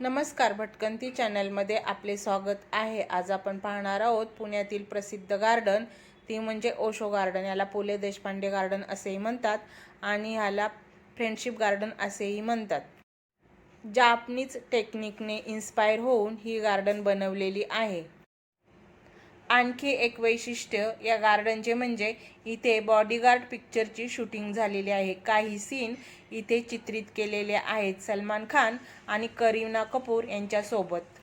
नमस्कार भटकंती चॅनलमध्ये आपले स्वागत आहे. आज आपण पाहणार आहोत पुण्यातील प्रसिद्ध गार्डन. ती म्हणजे ओशो गार्डन. याला पु ले देशपांडे गार्डन असेही म्हणतात आणि ह्याला फ्रेंडशिप गार्डन असेही म्हणतात. जापनीज टेक्निकने इन्स्पायर होऊन ही गार्डन बनवलेली आहे. आणखी एक वैशिष्ट्य या गार्डनचे म्हणजे इथे बॉडीगार्ड पिक्चरची शूटिंग झालेली आहे. काही सीन इथे चित्रित केलेले आहेत सलमान खान आणि करीना कपूर यांच्यासोबत.